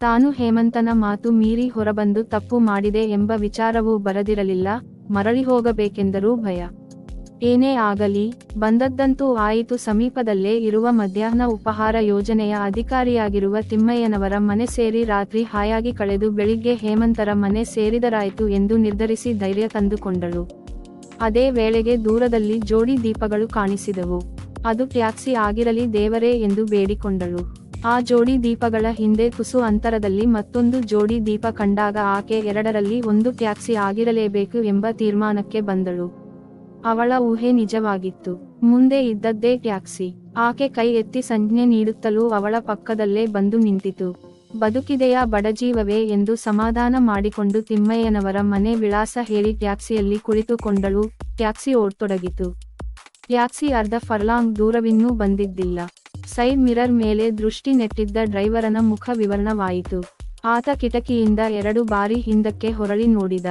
ತಾನು ಹೇಮಂತನ ಮಾತು ಮೀರಿ ಹೊರಬಂದು ತಪ್ಪು ಮಾಡಿದೆ ಎಂಬ ವಿಚಾರವೂ ಬರದಿರಲಿಲ್ಲ, ಮರಳಿ ಹೋಗಬೇಕೆಂದರೂ ಭಯ. ಏನೇ ಆಗಲಿ, ಬಂದದ್ದಂತೂ ಆಯಿತು, ಸಮೀಪದಲ್ಲೇ ಇರುವ ಮಧ್ಯಾಹ್ನ ಉಪಹಾರ ಯೋಜನೆಯ ಅಧಿಕಾರಿಯಾಗಿರುವ ತಿಮ್ಮಯ್ಯನವರ ಮನೆ ಸೇರಿ ರಾತ್ರಿ ಹಾಯಾಗಿ ಕಳೆದು ಬೆಳಿಗ್ಗೆ ಹೇಮಂತರ ಮನೆ ಸೇರಿದರಾಯಿತು ಎಂದು ನಿರ್ಧರಿಸಿ ಧೈರ್ಯ ತಂದುಕೊಂಡಳು. ಅದೇ ವೇಳೆಗೆ ದೂರದಲ್ಲಿ ಜೋಡಿ ದೀಪಗಳು ಕಾಣಿಸಿದವು. ಅದು ಟ್ಯಾಕ್ಸಿ ಆಗಿರಲಿ ದೇವರೇ ಎಂದು ಬೇಡಿಕೊಂಡಳು. ಆ ಜೋಡಿ ದೀಪಗಳ ಹಿಂದೆ ಕುಸು ಅಂತರದಲ್ಲಿ ಮತ್ತೊಂದು ಜೋಡಿ ದೀಪ ಕಂಡಾಗ ಆಕೆ ಎರಡರಲ್ಲಿ ಒಂದು ಟ್ಯಾಕ್ಸಿ ಆಗಿರಲೇಬೇಕು ಎಂಬ ತೀರ್ಮಾನಕ್ಕೆ ಬಂದಳು. ಅವಳ ಊಹೆ ನಿಜವಾಗಿತ್ತು. ಮುಂದೆ ಇದ್ದದ್ದೇ ಟ್ಯಾಕ್ಸಿ. ಆಕೆ ಕೈ ಎತ್ತಿ ಸಂಜ್ಞೆ ನೀಡುತ್ತಲೂ ಅವಳ ಪಕ್ಕದಲ್ಲೇ ಬಂದು ನಿಂತಿತು. ಬದುಕಿದೆಯಾ ಬಡಜೀವವೇ ಎಂದು ಸಮಾಧಾನ ಮಾಡಿಕೊಂಡು ತಿಮ್ಮಯ್ಯನವರ ಮನೆ ವಿಳಾಸ ಹೇಳಿ ಟ್ಯಾಕ್ಸಿಯಲ್ಲಿ ಕುಳಿತುಕೊಂಡಳು. ಟ್ಯಾಕ್ಸಿ ಓಡ್ತೊಡಗಿತು. ಟ್ಯಾಕ್ಸಿ ಅರ್ಧ ಫರ್ಲಾಂಗ್ ದೂರವಿನ್ನೂ ಬಂದಿದ್ದಿಲ್ಲ. ಸೈಡ್ ಮಿರರ್ ಮೇಲೆ ದೃಷ್ಟಿ ನೆಟ್ಟಿದ್ದ ಡ್ರೈವರನ ಮುಖ ವಿವರಣವಾಯಿತು. ಆತ ಕಿಟಕಿಯಿಂದ ಎರಡು ಬಾರಿ ಹಿಂದಕ್ಕೆ ಹೊರಳಿ ನೋಡಿದ.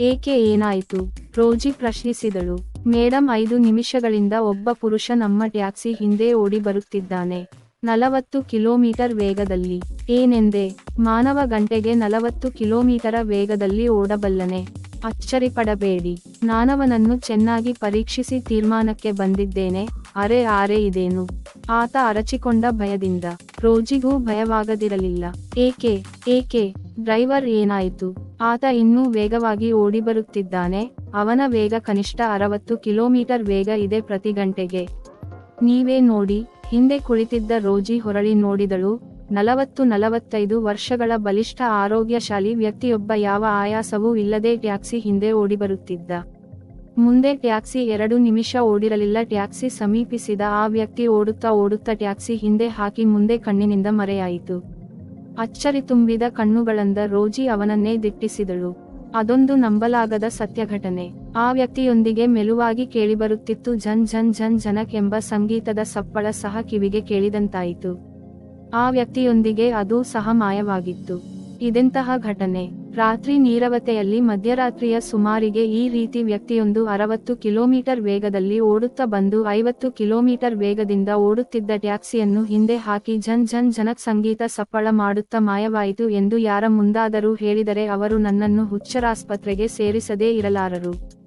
ಏಕೆ ಏನಾಯಿತು? ರೋಜಿ ಪ್ರಶ್ನಿಸಿದಳು. ಮೇಡಂ, ಐದು ನಿಮಿಷಗಳಿಂದ ಒಬ್ಬ ಪುರುಷ ನಮ್ಮ ಟ್ಯಾಕ್ಸಿ ಹಿಂದೆ ಓಡಿ ಬರುತ್ತಿದ್ದಾನೆ. ನಲವತ್ತು ಕಿಲೋಮೀಟರ್ ವೇಗದಲ್ಲಿ. ಏನೆಂದೆ? ಮಾನವ ಗಂಟೆಗೆ ನಲವತ್ತು ಕಿಲೋಮೀಟರ ವೇಗದಲ್ಲಿ ಓಡಬಲ್ಲನೆ. ಅಚ್ಚರಿಪಡಬೇಡಿ. ನಾನವನನ್ನು ಚೆನ್ನಾಗಿ ಪರೀಕ್ಷಿಸಿ ತೀರ್ಮಾನಕ್ಕೆ ಬಂದಿದ್ದೇನೆ. ಅರೆ ಆರೆ ಇದೇನು? ಆತ ಅರಚಿಕೊಂಡ ಭಯದಿಂದ. ರೋಜಿಗೂ ಭಯವಾಗದಿರಲಿಲ್ಲ. ಏಕೆ? ಏಕೆ? ಡ್ರೈವರ್ ಏನಾಯಿತು? ಆತ ಇನ್ನೂ ವೇಗವಾಗಿ ಓಡಿ ಬರುತ್ತಿದ್ದಾನೆ ಅವನ ವೇಗ ಕನಿಷ್ಠ ಅರವತ್ತು ಕಿಲೋಮೀಟರ್ ವೇಗ ಇದೆ ಪ್ರತಿ ಗಂಟೆಗೆ. ನೀವೇ ನೋಡಿ. ಹಿಂದೆ ಕುಳಿತಿದ್ದ ರೋಜಿ ಹೊರಳಿ ನೋಡಿದಳು. ನಲವತ್ತು ನಲವತ್ತೈದು ವರ್ಷಗಳ ಬಲಿಷ್ಠ ಆರೋಗ್ಯಶಾಲಿ ವ್ಯಕ್ತಿಯೊಬ್ಬ ಯಾವ ಆಯಾಸವೂ ಇಲ್ಲದೆ ಟ್ಯಾಕ್ಸಿ ಹಿಂದೆ ಓಡಿಬರುತ್ತಿದ್ದ. ಮುಂದೆ ಟ್ಯಾಕ್ಸಿ ಎರಡು ನಿಮಿಷ ಓಡಿರಲಿಲ್ಲ. ಟ್ಯಾಕ್ಸಿ ಸಮೀಪಿಸಿದ ಆ ವ್ಯಕ್ತಿ ಓಡುತ್ತಾ ಓಡುತ್ತಾ ಟ್ಯಾಕ್ಸಿ ಹಿಂದೆ ಹಾಕಿ ಮುಂದೆ ಕಣ್ಣಿನಿಂದ ಮರೆಯಾಯಿತು. ಅಚ್ಚರಿ ತುಂಬಿದ ಕಣ್ಣುಗಳಿಂದ ರೋಜಿ ಅವನನ್ನೇ ದಿಟ್ಟಿಸಿದಳು. ಅದೊಂದು ನಂಬಲಾಗದ ಸತ್ಯ ಘಟನೆ ಆ ವ್ಯಕ್ತಿಯೊಂದಿಗೆ ಮೆಲುವಾಗಿ ಕೇಳಿಬರುತ್ತಿತ್ತು. ಝನ್ ಝನ್ ಝನ್ ಝನಕ್ ಎಂಬ ಸಂಗೀತದ ಸಪ್ಪಳ ಸಹ ಕಿವಿಗೆ ಕೇಳಿದಂತಾಯಿತು. ಆ ವ್ಯಕ್ತಿಯೊಂದಿಗೆ ಅದು ಸಹ ಮಾಯವಾಗಿತ್ತು ಇದೆಂತಹ ಘಟನೆ? ರಾತ್ರಿ ನೀರವತೆಯಲ್ಲಿ ಮಧ್ಯರಾತ್ರಿಯ ಸುಮಾರಿಗೆ ಈ ರೀತಿ ವ್ಯಕ್ತಿಯೊಂದು ಅರವತ್ತು ಕಿಲೋಮೀಟರ್ ವೇಗದಲ್ಲಿ ಓಡುತ್ತಾ ಬಂದು ಐವತ್ತು ಕಿಲೋಮೀಟರ್ ವೇಗದಿಂದ ಓಡುತ್ತಿದ್ದ ಟ್ಯಾಕ್ಸಿಯನ್ನು ಹಿಂದೆ ಹಾಕಿ ಝನ್ ಝನ್ ಜನಕ್ ಸಂಗೀತ ಸಪ್ಪಳ ಮಾಡುತ್ತಾ ಮಾಯವಾಯಿತು ಎಂದು ಯಾರ ಮುಂದಾದರೂ ಹೇಳಿದರೆ ಅವರು ನನ್ನನ್ನು ಹುಚ್ಚರಾಸ್ಪತ್ರೆಗೆ ಸೇರಿಸದೇ ಇರಲಾರರು.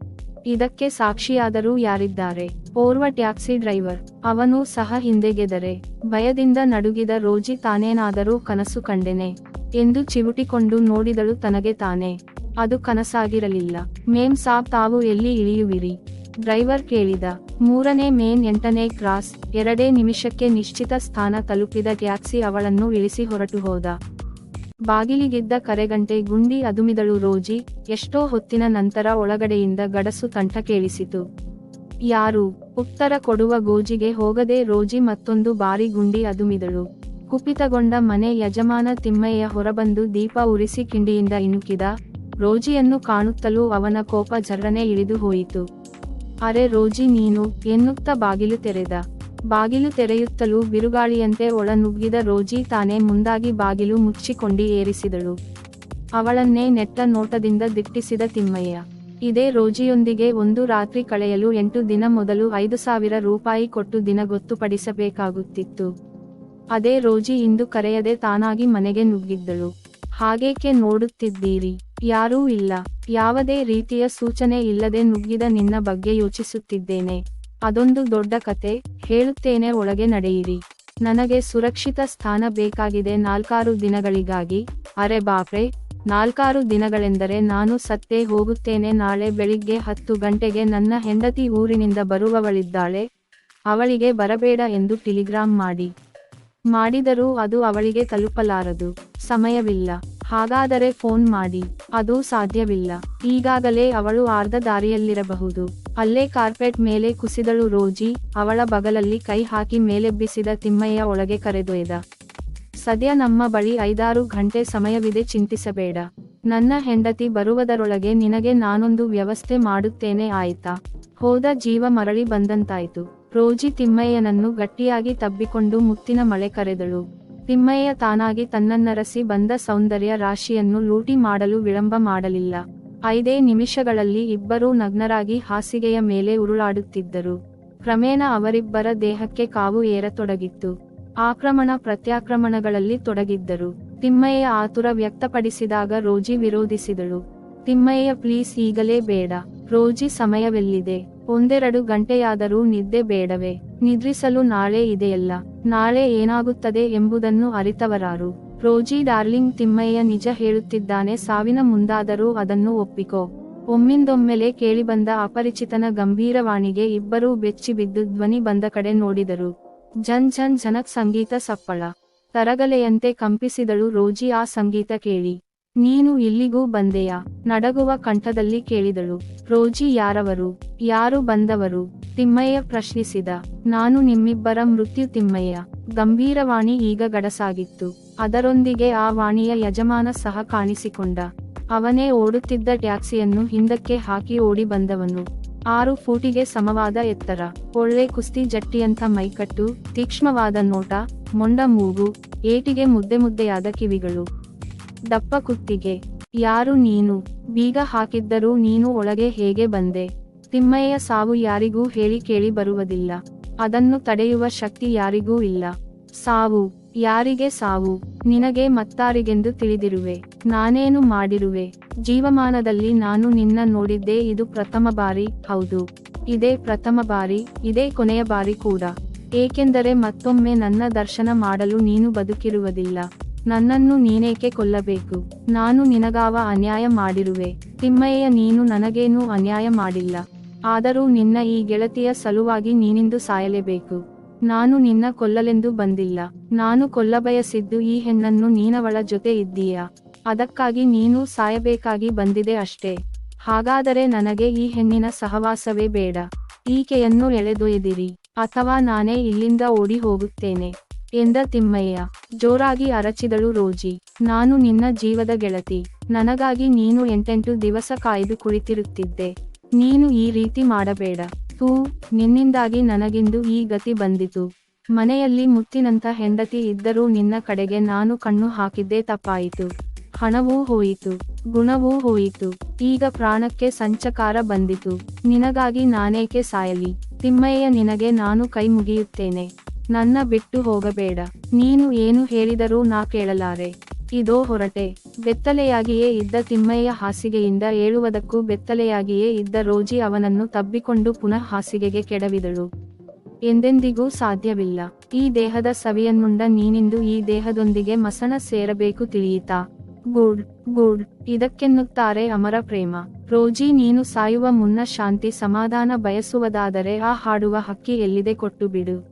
ಇದಕ್ಕೆ ಸಾಕ್ಷಿಯಾದರೂ ಯಾರಿದ್ದಾರೆ? ಓರ್ವ ಟ್ಯಾಕ್ಸಿ ಡ್ರೈವರ್. ಅವನು ಸಹ ಹಿಂದೆಗೆದರೆ. ಭಯದಿಂದ ನಡುಗಿದ ರೋಜಿ ತಾನೇನಾದರೂ ಕನಸು ಕಂಡೆನೆ? ಎಂದು ಚಿವುಟಿಕೊಂಡು ನೋಡಿದಳು ತನಗೆ ತಾನೆ. ಅದು ಕನಸಾಗಿರಲಿಲ್ಲ. ಮೇಮ್ ಸಾಬ್, ತಾವು ಎಲ್ಲಿ ಇಳಿಯುವಿರಿ? ಡ್ರೈವರ್ ಕೇಳಿದ. ಮೂರನೇ ಮೇನ್ ಎಂಟನೇ ಕ್ರಾಸ್. ಎರಡೇ ನಿಮಿಷಕ್ಕೆ ನಿಶ್ಚಿತ ಸ್ಥಾನ ತಲುಪಿದ ಟ್ಯಾಕ್ಸಿ ಅವಳನ್ನು ಇಳಿಸಿ ಹೊರಟು ಹೋದ. ಬಾಗಿಲಿಗಿದ್ದ ಕರೆಗಂಟೆ ಗುಂಡಿ ಅದುಮಿದಳು ರೋಜಿ ಎಷ್ಟೋ ಹೊತ್ತಿನ ನಂತರ ಒಳಗಡೆಯಿಂದ ಗಡಸು ತಂಟ ಕೇಳಿಸಿತು. ಯಾರು? ಉತ್ತರ ಕೊಡುವ ಗೋಜಿಗೆ ಹೋಗದೆ ರೋಜಿ ಮತ್ತೊಂದು ಬಾರಿ ಗುಂಡಿ ಅದುಮಿದಳು. ಕುಪಿತಗೊಂಡ ಮನೆ ಯಜಮಾನ ತಿಮ್ಮಯ್ಯ ಹೊರಬಂದು ದೀಪ ಉರಿಸಿ ಕಿಂಡಿಯಿಂದ ಇಣುಕಿದ ರೋಜಿಯನ್ನು ಕಾಣುತ್ತಲೂ ಅವನ ಕೋಪ ಜರ್ರನೆ ಇಳಿದು ಹೋಯಿತು. ಅರೆ ರೋಜಿ ನೀನು ಎನ್ನುತ್ತ ಬಾಗಿಲು ತೆರೆದ. ಬಾಗಿಲು ತೆರೆಯುತ್ತಲೂ ಬಿರುಗಾಳಿಯಂತೆ ಒಳ ನುಗ್ಗಿದ ರೋಜಿ ತಾನೇ ಮುಂದಾಗಿ ಬಾಗಿಲು ಮುಚ್ಚಿಕೊಂಡಿ ಏರಿಸಿದಳು. ಅವಳನ್ನೇ ನೆಟ್ಟ ನೋಟದಿಂದ ದಿಟ್ಟಿಸಿದ ತಿಮ್ಮಯ್ಯ. ಇದೇ ರೋಜಿಯೊಂದಿಗೆ ಒಂದು ರಾತ್ರಿ ಕಳೆಯಲು ಎಂಟು ದಿನ ಮೊದಲು ಐದು ಸಾವಿರ ರೂಪಾಯಿ ಕೊಟ್ಟು ದಿನ ಗೊತ್ತುಪಡಿಸಬೇಕಾಗುತ್ತಿತ್ತು. ಅದೇ ರೋಜಿ ಇಂದು ಕರೆಯದೆ ತಾನಾಗಿ ಮನೆಗೆ ನುಗ್ಗಿದ್ದಳು. ಹಾಗೇಕೆ ನೋಡುತ್ತಿದ್ದೀರಿ? ಯಾರೂ ಇಲ್ಲ. ಯಾವುದೇ ರೀತಿಯ ಸೂಚನೆ ಇಲ್ಲದೆ ನುಗ್ಗಿದ ನಿನ್ನ ಬಗ್ಗೆ ಯೋಚಿಸುತ್ತಿದ್ದೇನೆ. ಅದೊಂದು ದೊಡ್ಡ ಕತೆ, ಹೇಳುತ್ತೇನೆ ಒಳಗೆ ನಡೆಯಿರಿ. ನನಗೆ ಸುರಕ್ಷಿತ ಸ್ಥಾನ ಬೇಕಾಗಿದೆ ನಾಲ್ಕಾರು ದಿನಗಳಿಗಾಗಿ. ಅರೆ ಬಾಪ್ರೆ, ನಾಲ್ಕಾರು ದಿನಗಳೆಂದರೆ ನಾನು ಸತ್ತೇ ಹೋಗುತ್ತೇನೆ, ನಾಳೆ ಬೆಳಿಗ್ಗೆ ಹತ್ತು ಗಂಟೆಗೆ ನನ್ನ ಹೆಂಡತಿ ಊರಿನಿಂದ ಬರುವವಳಿದ್ದಾಳೆ. ಅವಳಿಗೆ ಬರಬೇಡ ಎಂದು ಟೆಲಿಗ್ರಾಮ್ ಮಾಡಿ. ಮಾಡಿದರೂ ಅದು ಅವಳಿಗೆ ತಲುಪಲಾರದು. ಸಮಯವಿಲ್ಲ. ಹಾಗಾದರೆ ಫೋನ್ ಮಾಡಿ. ಅದು ಸಾಧ್ಯವಿಲ್ಲ. ಈಗಾಗಲೇ ಅವಳು ಅರ್ಧ ದಾರಿಯಲ್ಲಿರಬಹುದು. ಅಲ್ಲೇ ಕಾರ್ಪೆಟ್ ಮೇಲೆ ಕುಸಿದಳು ರೋಜಿ. ಅವಳ ಬಗಲಲ್ಲಿ ಕೈ ಹಾಕಿ ಮೇಲೆಬ್ಬಿಸಿದ ತಿಮ್ಮಯ್ಯ ಒಳಗೆ ಕರೆದೊಯ್ದ. ಸದ್ಯ ನಮ್ಮ ಬಳಿ ಐದಾರು ಗಂಟೆ ಸಮಯವಿದೆ, ಚಿಂತಿಸಬೇಡ. ನನ್ನ ಹೆಂಡತಿ ಬರುವುದರೊಳಗೆ ನಿನಗೆ ನಾನೊಂದು ವ್ಯವಸ್ಥೆ ಮಾಡುತ್ತೇನೆ ಆಯ್ತಾ? ಹೋದ ಜೀವ ಮರಳಿ ಬಂದಂತಾಯ್ತು. ರೋಜಿ ತಿಮ್ಮಯ್ಯನನ್ನು ಗಟ್ಟಿಯಾಗಿ ತಬ್ಬಿಕೊಂಡು ಮುತ್ತಿನ ಮಳೆ ಕರೆದಳು. ತಿಮ್ಮಯ್ಯ ತಾನಾಗಿ ತನ್ನನ್ನರಸಿ ಬಂದ ಸೌಂದರ್ಯ ರಾಶಿಯನ್ನು ಲೂಟಿ ಮಾಡಲು ವಿಳಂಬ ಮಾಡಲಿಲ್ಲ. ಐದೇ ನಿಮಿಷಗಳಲ್ಲಿ ಇಬ್ಬರೂ ನಗ್ನರಾಗಿ ಹಾಸಿಗೆಯ ಮೇಲೆ ಉರುಳಾಡುತ್ತಿದ್ದರು. ಕ್ರಮೇಣ ಅವರಿಬ್ಬರ ದೇಹಕ್ಕೆ ಕಾವು ಏರತೊಡಗಿತ್ತು. ಆಕ್ರಮಣ ಪ್ರತ್ಯಾಕ್ರಮಣಗಳಲ್ಲಿ ತೊಡಗಿದ್ದರು. ತಿಮ್ಮಯ್ಯ ಆತುರ ವ್ಯಕ್ತಪಡಿಸಿದಾಗ ರೋಜಿ ವಿರೋಧಿಸಿದಳು. ತಿಮ್ಮಯ್ಯ, ಪ್ಲೀಸ್ ಈಗಲೇ ಬೇಡ. ರೋಜಿ ಸಮಯವೆಲ್ಲಿದೆ. ಒಂದೆರಡು ಗಂಟೆಯಾದರೂ ನಿದ್ದೆ ಬೇಡವೇ. ನಿದ್ರಿಸಲು ನಾಳೆ ಇದೆಯಲ್ಲ. ನಾಳೆ ಏನಾಗುತ್ತದೆ ಎಂಬುದನ್ನು ಅರಿತವರಾರು. ರೋಜಿ ಡಾರ್ಲಿಂಗ್ ತಿಮ್ಮಯ್ಯ ನಿಜ ಹೇಳುತ್ತಿದ್ದಾನೆ. ಸಾವಿನ ಮುಂದಾದರೂ ಅದನ್ನು ಒಪ್ಪಿಕೋ. ಒಮ್ಮಿಂದೊಮ್ಮೆಲೆ ಕೇಳಿಬಂದ ಅಪರಿಚಿತನ ಗಂಭೀರವಾಣಿಗೆ ಇಬ್ಬರೂ ಬೆಚ್ಚಿಬಿದ್ದು ಧ್ವನಿ ಬಂದ ಕಡೆ ನೋಡಿದರು. ಝನ್ ಝನ್ ಜನಕ್ ಸಂಗೀತ ಸಪ್ಪಳ. ತರಗಲೆಯಂತೆ ಕಂಪಿಸಿದಳು ರೋಜಿ ಆ ಸಂಗೀತ ಕೇಳಿ. ನೀನು ಇಲ್ಲಿಗೂ ಬಂದೆಯಾ? ನಡಗುವ ಕಂಠದಲ್ಲಿ ಕೇಳಿದಳು. ರೋಜಿ ಯಾರವರು? ಯಾರು ಬಂದವರು? ತಿಮ್ಮಯ್ಯ ಪ್ರಶ್ನಿಸಿದ. ನಾನು ನಿಮ್ಮಿಬ್ಬರ ಮೃತ್ಯು ತಿಮ್ಮಯ್ಯ. ಗಂಭೀರವಾಣಿ ಈಗ ಗಡಸಾಗಿತ್ತು. ಅದರೊಂದಿಗೆ ಆ ವಾಣಿಯ ಯಜಮಾನ ಸಹ ಕಾಣಿಸಿಕೊಂಡ. ಅವನೇ ಓಡುತ್ತಿದ್ದ ಟ್ಯಾಕ್ಸಿಯನ್ನು ಹಿಂದಕ್ಕೆ ಹಾಕಿ ಓಡಿ ಬಂದವನು. ಆರು ಫೂಟಿಗೆ ಸಮವಾದ ಎತ್ತರ. ಒಳ್ಳೆ ಕುಸ್ತಿ ಜಟ್ಟಿಯಂಥ ಮೈಕಟ್ಟು ತೀಕ್ಷ್ಮವಾದ ನೋಟ, ಮೊಂಡ ಮೂಗು, ಏಟಿಗೆ ಮುದ್ದೆ ಮುದ್ದೆಯಾದ ಕಿವಿಗಳು. ದಪ್ಪ ಕುತ್ತಿಗೆ. ಯಾರು ನೀನು? ಬೀಗ ಹಾಕಿದ್ದರೂ ನೀನು ಒಳಗೆ ಹೇಗೆ ಬಂದೆ? ತಿಮ್ಮಯ್ಯ ಸಾವು ಯಾರಿಗೂ ಹೇಳಿ ಕೇಳಿ ಬರುವುದಿಲ್ಲ. ಅದನ್ನು ತಡೆಯುವ ಶಕ್ತಿ ಯಾರಿಗೂ ಇಲ್ಲ. ಸಾವು, ಯಾರಿಗೆ ಸಾವು? ನಿನಗೆ ಮತ್ತಾರಿಗೆಂದು ತಿಳಿದಿರುವೆ. ನಾನೇನು ಮಾಡಿರುವೆ? ಜೀವಮಾನದಲ್ಲಿ ನಾನು ನಿನ್ನ ನೋಡಿದ್ದೆ ಇದು ಪ್ರಥಮ ಬಾರಿ, ಹೌದು. ಇದೇ ಪ್ರಥಮ ಬಾರಿ, ಇದೇ ಕೊನೆಯ ಬಾರಿ ಕೂಡ. ಏಕೆಂದರೆ ಮತ್ತೊಮ್ಮೆ ನನ್ನ ದರ್ಶನ ಮಾಡಲು ನೀನು ಬದುಕಿರುವುದಿಲ್ಲ. ನನ್ನನ್ನು ನೀನೇಕೆ ಕೊಲ್ಲಬೇಕು? ನಾನು ನಿನಗಾವ ಅನ್ಯಾಯ ಮಾಡಿರುವೆ. ತಿಮ್ಮಯ್ಯ ನೀನು ನನಗೇನೂ ಅನ್ಯಾಯ ಮಾಡಿಲ್ಲ. ಆದರೂ ನಿನ್ನ ಈ ಗೆಳತಿಯ ಸಲುವಾಗಿ ನೀನಿಂದು ಸಾಯಲೇಬೇಕು. ನಾನು ನಿನ್ನ ಕೊಲ್ಲಲೆಂದು ಬಂದಿಲ್ಲ. ನಾನು ಕೊಲ್ಲಬಯಸಿದ್ದು ಈ ಹೆಣ್ಣನ್ನು ನೀನವಳ ಜೊತೆ ಇದ್ದೀಯ? ಅದಕ್ಕಾಗಿ ನೀನು ಸಾಯಬೇಕಾಗಿ ಬಂದಿದೆ ಅಷ್ಟೇ. ಹಾಗಾದರೆ ನನಗೆ ಈ ಹೆಣ್ಣಿನ ಸಹವಾಸವೇ ಬೇಡ. ಈಕೆಯನ್ನು ಎಳೆದೊಯ್ದಿರಿ. ಅಥವಾ ನಾನೇ ಇಲ್ಲಿಂದ ಓಡಿ ಹೋಗುತ್ತೇನೆ ಎಂದ ತಿಮ್ಮಯ್ಯ, ಜೋರಾಗಿ ಅರಚಿದಳು ರೋಜಿ, ನಾನು ನಿನ್ನ ಜೀವದ ಗೆಳತಿ, ನನಗಾಗಿ ನೀನು ಎಂಟೆಂಟು ದಿವಸ ಕಾಯ್ದು ಕುಳಿತಿರುತ್ತಿದ್ದೆ, ನೀನು ಈ ರೀತಿ ಮಾಡಬೇಡ, ತೂ, ನಿನ್ನಿಂದಾಗಿ ನನಗಿಂದು ಈ ಗತಿ ಬಂದಿತು, ಮನೆಯಲ್ಲಿ ಮುತ್ತಿನಂಥ ಹೆಂಡತಿ ಇದ್ದರೂ ನಿನ್ನ ಕಡೆಗೆ ನಾನು ಕಣ್ಣು ಹಾಕಿದ್ದೇ ತಪ್ಪಾಯಿತು, ಹಣವೂ ಹೋಯಿತು, ಗುಣವೂ ಹೋಯಿತು, ಈಗ ಪ್ರಾಣಕ್ಕೆ ಸಂಚಕಾರ ಬಂದಿತು, ನಿನಗಾಗಿ ನಾನೇಕೆ ಸಾಯಲಿ, ತಿಮ್ಮಯ್ಯ ನಿನಗೆ ನಾನು ಕೈ ಮುಗಿಯುತ್ತೇನೆ ನನ್ನ ಬಿಟ್ಟು ಹೋಗಬೇಡ. ನೀನು ಏನು ಹೇಳಿದರೂ ನಾ ಕೇಳಲಾರೆ. ಇದೋ ಹೊರಟೆ. ಬೆತ್ತಲೆಯಾಗಿಯೇ ಇದ್ದ ತಿಮ್ಮಯ್ಯ ಹಾಸಿಗೆಯಿಂದ ಏಳುವುದಕ್ಕೂ ಬೆತ್ತಲೆಯಾಗಿಯೇ ಇದ್ದ ರೋಜಿ ಅವನನ್ನು ತಬ್ಬಿಕೊಂಡು ಪುನಃ ಹಾಸಿಗೆಗೆ ಕೆಡವಿದಳು. ಎಂದೆಂದಿಗೂ ಸಾಧ್ಯವಿಲ್ಲ. ಈ ದೇಹದ ಸವಿಯನ್ನುಂಡ ನೀನಿಂದು ಈ ದೇಹದೊಂದಿಗೆ ಮಸಣ ಸೇರಬೇಕು ತಿಳಿಯಿತಾ? ಗುಡ್ ಗುಡ್, ಇದಕ್ಕೆನ್ನುತ್ತಾರೆ ಅಮರ ಪ್ರೇಮ. ರೋಜಿ, ನೀನು ಸಾಯುವ ಮುನ್ನ ಶಾಂತಿ, ಸಮಾಧಾನ ಬಯಸುವುದಾದರೆ ಆ ಹಾಡುವ ಹಕ್ಕಿ ಎಲ್ಲಿದೆ ಕೊಟ್ಟು ಬಿಡು.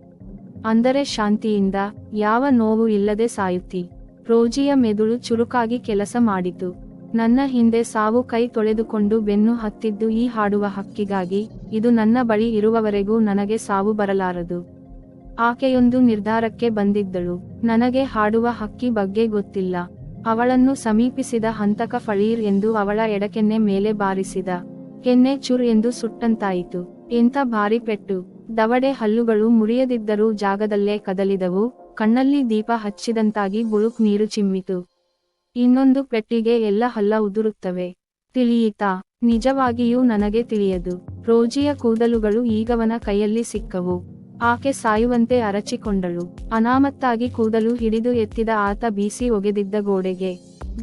ಅಂದರೆ ಶಾಂತಿಯಿಂದ ಯಾವ ನೋವು ಇಲ್ಲದೆ ಸಾಯುತ್ತಿ. ರೋಜಿಯ ಮೆದುಳು ಚುರುಕಾಗಿ ಕೆಲಸ ಮಾಡಿತು. ನನ್ನ ಹಿಂದೆ ಸಾವು ಕೈ ತೊಳೆದುಕೊಂಡು ಬೆನ್ನು ಹತ್ತಿದ್ದು ಈ ಹಾಡುವ ಹಕ್ಕಿಗಾಗಿ ಇದು ನನ್ನ ಬಳಿ ಇರುವವರೆಗೂ ನನಗೆ ಸಾವು ಬರಲಾರದು. ಆಕೆಯೊಂದು ನಿರ್ಧಾರಕ್ಕೆ ಬಂದಿದ್ದಳು. ನನಗೆ ಹಾಡುವ ಹಕ್ಕಿ ಬಗ್ಗೆ ಗೊತ್ತಿಲ್ಲ. ಅವಳನ್ನು ಸಮೀಪಿಸಿದ ಹಂತಕ ಫಳೀರ್ ಎಂದು ಅವಳ ಎಡಕೆನ್ನೆ ಮೇಲೆ ಬಾರಿಸಿದ. ಕೆನ್ನೆ ಚುರ್ ಎಂದು ಸುಟ್ಟಂತಾಯಿತು. ಎಂಥ ಭಾರಿ ಪೆಟ್ಟು. ದವಡೆ ಹಲ್ಲುಗಳು ಮುರಿಯದಿದ್ದರೂ ಜಾಗದಲ್ಲೇ ಕದಲಿದವು, ಕಣ್ಣಲ್ಲಿ ದೀಪ ಹಚ್ಚಿದಂತಾಗಿ ಬುಳುಕ್ ನೀರು ಚಿಮ್ಮಿತು. ಇನ್ನೊಂದು ಪೆಟ್ಟಿಗೆ ಎಲ್ಲ ಹಲ್ಲ ಉದುರುತ್ತವೆ. ತಿಳಿಯಿತಾ, ನಿಜವಾಗಿಯೂ ನನಗೆ ತಿಳಿಯದು. ರೋಜಿಯ ಕೂದಲುಗಳು ಈಗವನ ಕೈಯಲ್ಲಿ ಸಿಕ್ಕವು. ಆಕೆ ಸಾಯುವಂತೆ ಅರಚಿಕೊಂಡಳು. ಅನಾಮತ್ತಾಗಿ ಕೂದಲು ಹಿಡಿದು ಎತ್ತಿದ ಆತ ಬೀಸಿ ಒಗೆದಿದ್ದ ಗೋಡೆಗೆ.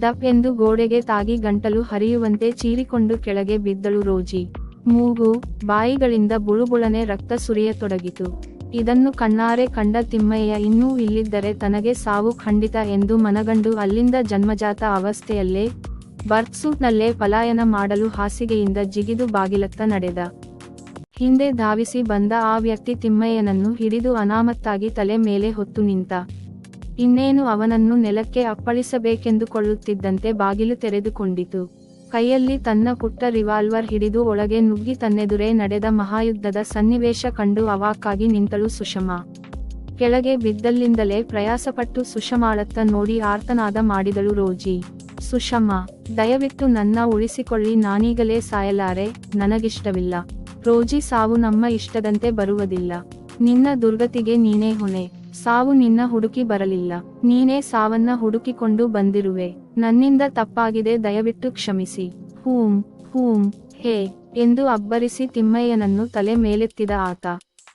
ದಪ್ ಎಂದು ಗೋಡೆಗೆ ತಾಗಿ ಗಂಟಲು ಹರಿಯುವಂತೆ ಚೀರಿಕೊಂಡು ಕೆಳಗೆ ಬಿದ್ದಳು ರೋಜಿ. ಮೂಗು, ಬಾಯಿಗಳಿಂದ ಬುಳುಬುಳನೆ ರಕ್ತ ಸುರಿಯತೊಡಗಿತು. ಇದನ್ನು ಕಣ್ಣಾರೆ ಕಂಡ ತಿಮ್ಮಯ್ಯ ಇನ್ನೂ ಇಲ್ಲಿದ್ದರೆ ತನಗೆ ಸಾವು ಖಂಡಿತ ಎಂದು ಮನಗಂಡು ಅಲ್ಲಿಂದ ಜನ್ಮಜಾತ ಅವಸ್ಥೆಯಲ್ಲೇ ಬರ್ತ್ಸೂಟ್ನಲ್ಲೇ ಪಲಾಯನ ಮಾಡಲು ಹಾಸಿಗೆಯಿಂದ ಜಿಗಿದು ಬಾಗಿಲತ್ತ ನಡೆದ. ಹಿಂದೆ ಧಾವಿಸಿ ಬಂದ ಆ ವ್ಯಕ್ತಿ ತಿಮ್ಮಯ್ಯನನ್ನು ಹಿಡಿದು ಅನಾಮತ್ತಾಗಿ ತಲೆ ಮೇಲೆ ಹೊತ್ತು ನಿಂತ. ಇನ್ನೇನು ಅವನನ್ನು ನೆಲಕ್ಕೆ ಅಪ್ಪಳಿಸಬೇಕೆಂದುಕೊಳ್ಳುತ್ತಿದ್ದಂತೆ ಬಾಗಿಲು ತೆರೆದುಕೊಂಡಿತು. ಕೈಯಲ್ಲಿ ತನ್ನ ಪುಟ್ಟ ರಿವಾಲ್ವರ್ ಹಿಡಿದು ಒಳಗೆ ನುಗ್ಗಿ ತನ್ನೆದುರೇ ನಡೆದ ಮಹಾಯುದ್ಧದ ಸನ್ನಿವೇಶ ಕಂಡು ಅವಾಕ್ಕಾಗಿ ನಿಂತಳು ಸುಷಮಾ. ಕೆಳಗೆ ಬಿದ್ದಲ್ಲಿಂದಲೇ ಪ್ರಯಾಸಪಟ್ಟು ಸುಷಮಾಳತ್ತ ನೋಡಿ ಆರ್ತನಾದ ಮಾಡಿದಳು ರೋಜಿ. ಸುಷಮಾ, ದಯವಿಟ್ಟು ನನ್ನ ಉಳಿಸಿಕೊಳ್ಳಿ, ನಾನೀಗಲೇ ಸಾಯಲಾರೆ, ನನಗಿಷ್ಟವಿಲ್ಲ. ರೋಜಿ, ಸಾವು ನಮ್ಮ ಇಷ್ಟದಂತೆ ಬರುವುದಿಲ್ಲ. ನಿನ್ನ ದುರ್ಗತಿಗೆ ನೀನೇ ಹೊಣೆ. ಸಾವು ನಿನ್ನ ಹುಡುಕಿ ಬರಲಿಲ್ಲ. ನೀನೇ ಸಾವನ್ನ ಹುಡುಕಿಕೊಂಡು ಬಂದಿರುವೆ. ನನ್ನಿಂದ ತಪ್ಪಾಗಿದೆ, ದಯವಿಟ್ಟು ಕ್ಷಮಿಸಿ. ಹೂಂ ಹೂಂ, ಹೇ, ಎಂದು ಅಬ್ಬರಿಸಿ ತಿಮ್ಮಯ್ಯನನ್ನು ತಲೆ ಮೇಲೆತ್ತಿದ ಆತ.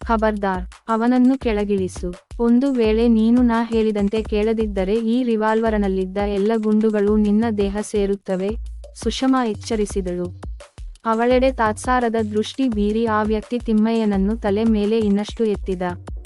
ಖಬರ್ದಾರ್, ಅವನನ್ನು ಕೆಳಗಿಳಿಸು. ಒಂದು ವೇಳೆ ನೀನು ನಾ ಹೇಳಿದಂತೆ ಕೇಳದಿದ್ದರೆ ಈ ರಿವಾಲ್ವರನಲ್ಲಿದ್ದ ಎಲ್ಲ ಗುಂಡುಗಳು ನಿನ್ನ ದೇಹ ಸೇರುತ್ತವೆ, ಸುಷಮಾ ಎಚ್ಚರಿಸಿದಳು. ಅವಳೆಡೆ ತಾತ್ಸಾರದ ದೃಷ್ಟಿ ಬೀರಿ ಆ ವ್ಯಕ್ತಿ ತಿಮ್ಮಯ್ಯನನ್ನು ತಲೆ ಮೇಲೆ ಇನ್ನಷ್ಟು ಎತ್ತಿದ.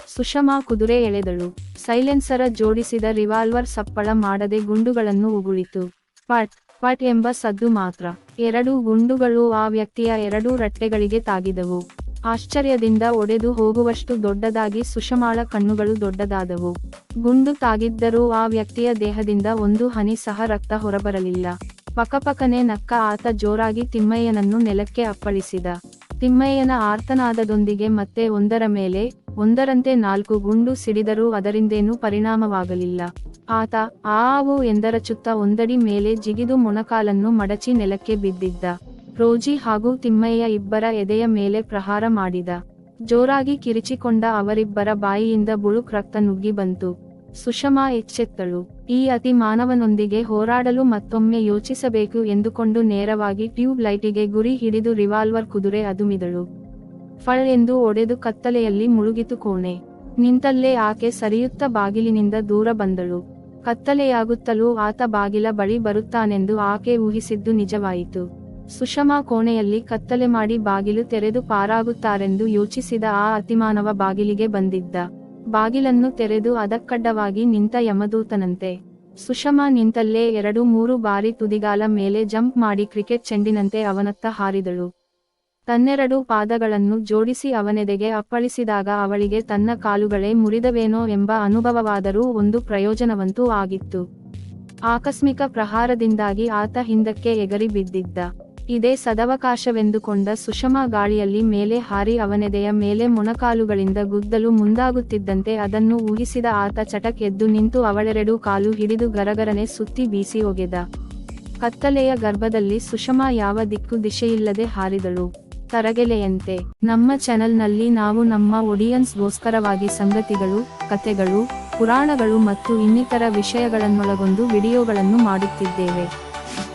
ಸುಷಮಾ ಕುದುರೆ ಎಳೆದಳು. ಸೈಲೆನ್ಸರ ಜೋಡಿಸಿದ ರಿವಾಲ್ವರ್ ಸಪ್ಪಳ ಮಾಡದೆ ಗುಂಡುಗಳನ್ನು ಉಗುಳಿತು. ಪಟ್ ಪಟ್ ಎಂಬ ಸದ್ದು ಮಾತ್ರ. ಎರಡು ಗುಂಡುಗಳು ಆ ವ್ಯಕ್ತಿಯ ಎರಡೂ ರಟ್ಟೆಗಳಿಗೆ ತಾಗಿದವು. ಆಶ್ಚರ್ಯದಿಂದ ಒಡೆದು ಹೋಗುವಷ್ಟು ದೊಡ್ಡದಾಗಿ ಸುಷಮಾಳ ಕಣ್ಣುಗಳು ದೊಡ್ಡದಾದವು. ಗುಂಡು ತಾಗಿದ್ದರೂ ಆ ವ್ಯಕ್ತಿಯ ದೇಹದಿಂದ ಒಂದು ಹನಿ ಸಹ ರಕ್ತ ಹೊರಬರಲಿಲ್ಲ. ಪಕಪಕನೆ ನಕ್ಕ ಆತ ಜೋರಾಗಿ ತಿಮ್ಮಯ್ಯನನ್ನು ನೆಲಕ್ಕೆ ಅಪ್ಪಳಿಸಿದ. ತಿಮ್ಮಯ್ಯನ ಆರ್ತನಾದದೊಂದಿಗೆ ಮತ್ತೆ ಒಂದರ ಮೇಲೆ, ಒಂದರಂತೆ ನಾಲ್ಕು ಗುಂಡು ಸಿಡಿದರೂ ಅದರಿಂದೇನೂ ಪರಿಣಾಮವಾಗಲಿಲ್ಲ. ಆತ, ಆವು ಎಂದರಚುತ್ತ ಒಂದಡಿ ಮೇಲೆ ಜಿಗಿದು ಮೊಣಕಾಲನ್ನು ಮಡಚಿ ನೆಲಕ್ಕೆ ಬಿದ್ದಿದ್ದ. ರೋಜಿ ಹಾಗೂ ತಿಮ್ಮಯ್ಯ ಇಬ್ಬರ ಎದೆಯ ಮೇಲೆ ಪ್ರಹಾರ ಮಾಡಿದ. ಜೋರಾಗಿ ಕಿರಿಚಿಕೊಂಡ ಅವರಿಬ್ಬರ ಬಾಯಿಯಿಂದ ಬುಳುಕ್ ರಕ್ತ ನುಗ್ಗಿ ಬಂತು. ಸುಷಮಾ ಎಚ್ಚೆತ್ತಳು. ಈ ಅತಿ ಮಾನವನೊಂದಿಗೆ ಹೋರಾಡಲು ಮತ್ತೊಮ್ಮೆ ಯೋಚಿಸಬೇಕು ಎಂದುಕೊಂಡು ನೇರವಾಗಿ ಟ್ಯೂಬ್ ಲೈಟಿಗೆ ಗುರಿ ಹಿಡಿದು ರಿವಾಲ್ವರ್ ಕುದುರೆ ಅದುಮಿದಳು. ಫಳ್ ಎಂದು ಒಡೆದು ಕತ್ತಲೆಯಲ್ಲಿ ಮುಳುಗಿತು ಕೋಣೆ. ನಿಂತಲ್ಲೇ ಆಕೆ ಸರಿಯುತ್ತ ಬಾಗಿಲಿನಿಂದ ದೂರ ಬಂದಳು. ಕತ್ತಲೆಯಾಗುತ್ತಲೂ ಆತ ಬಾಗಿಲ ಬಳಿ ಬರುತ್ತಾನೆಂದು ಆಕೆ ಊಹಿಸಿದ್ದು ನಿಜವಾಯಿತು. ಸುಷಮಾ ಕೋಣೆಯಲ್ಲಿ ಕತ್ತಲೆ ಮಾಡಿ ಬಾಗಿಲು ತೆರೆದು ಪಾರಾಗುತ್ತಾರೆಂದು ಯೋಚಿಸಿದ ಆ ಅತಿಮಾನವ ಬಾಗಿಲಿಗೆ ಬಂದಿದ್ದ. ಬಾಗಿಲನ್ನು ತೆರೆದು ಅದಕ್ಕಡ್ಡವಾಗಿ ನಿಂತ ಯಮದೂತನಂತೆ. ಸುಷಮಾ ನಿಂತಲ್ಲೇ ಎರಡು ಮೂರು ಬಾರಿ ತುದಿಗಾಲ ಮೇಲೆ ಜಂಪ್ ಮಾಡಿ ಕ್ರಿಕೆಟ್ ಚೆಂಡಿನಂತೆ ಅವನತ್ತ ಹಾರಿದಳು. ತನ್ನೆರಡು ಪಾದಗಳನ್ನು ಜೋಡಿಸಿ ಅವನೆದೆಗೆ ಅಪ್ಪಳಿಸಿದಾಗ ಅವಳಿಗೆ ತನ್ನ ಕಾಲುಗಳೇ ಮುರಿದವೇನೋ ಎಂಬ ಅನುಭವವಾದರೂ ಒಂದು ಪ್ರಯೋಜನವಂತೂ ಆಗಿತ್ತು. ಆಕಸ್ಮಿಕ ಪ್ರಹಾರದಿಂದಾಗಿ ಆತ ಹಿಂದಕ್ಕೆ ಎಗರಿ ಬಿದ್ದಿದ್ದ. ಇದೇ ಸದವಕಾಶವೆಂದುಕೊಂಡ ಸುಷಮಾ ಗಾಳಿಯಲ್ಲಿ ಮೇಲೆ ಹಾರಿ ಅವನೆದೆಯ ಮೇಲೆ ಮೊಣಕಾಲುಗಳಿಂದ ಗುದ್ದಲು ಮುಂದಾಗುತ್ತಿದ್ದಂತೆ ಅದನ್ನು ಊಹಿಸಿದ ಆತ ಚಟಕ್ ಎದ್ದು ನಿಂತು ಅವಳೆರಡೂ ಕಾಲು ಹಿಡಿದು ಗರಗರನೆ ಸುತ್ತಿ ಬೀಸಿ ಒಗೆದ. ಕತ್ತಲೆಯ ಗರ್ಭದಲ್ಲಿ ಸುಷಮಾ ಯಾವ ದಿಕ್ಕು ದಿಶೆಯಿಲ್ಲದೆ ಹಾರಿದಳು. ತರಗೆಲೆಯಂತೆ, ನಮ್ಮ ಚಾನೆಲ್ನಲ್ಲಿ ನಾವು ನಮ್ಮ ಒಡಿಯನ್ಸ್ಗೋಸ್ಕರವಾಗಿ ಸಂಗತಿಗಳು, ಕಥೆಗಳು, ಪುರಾಣಗಳು ಮತ್ತು ಇನ್ನಿತರ ವಿಷಯಗಳನ್ನೊಳಗೊಂಡು ವಿಡಿಯೋಗಳನ್ನು ಮಾಡುತ್ತಿದ್ದೇವೆ.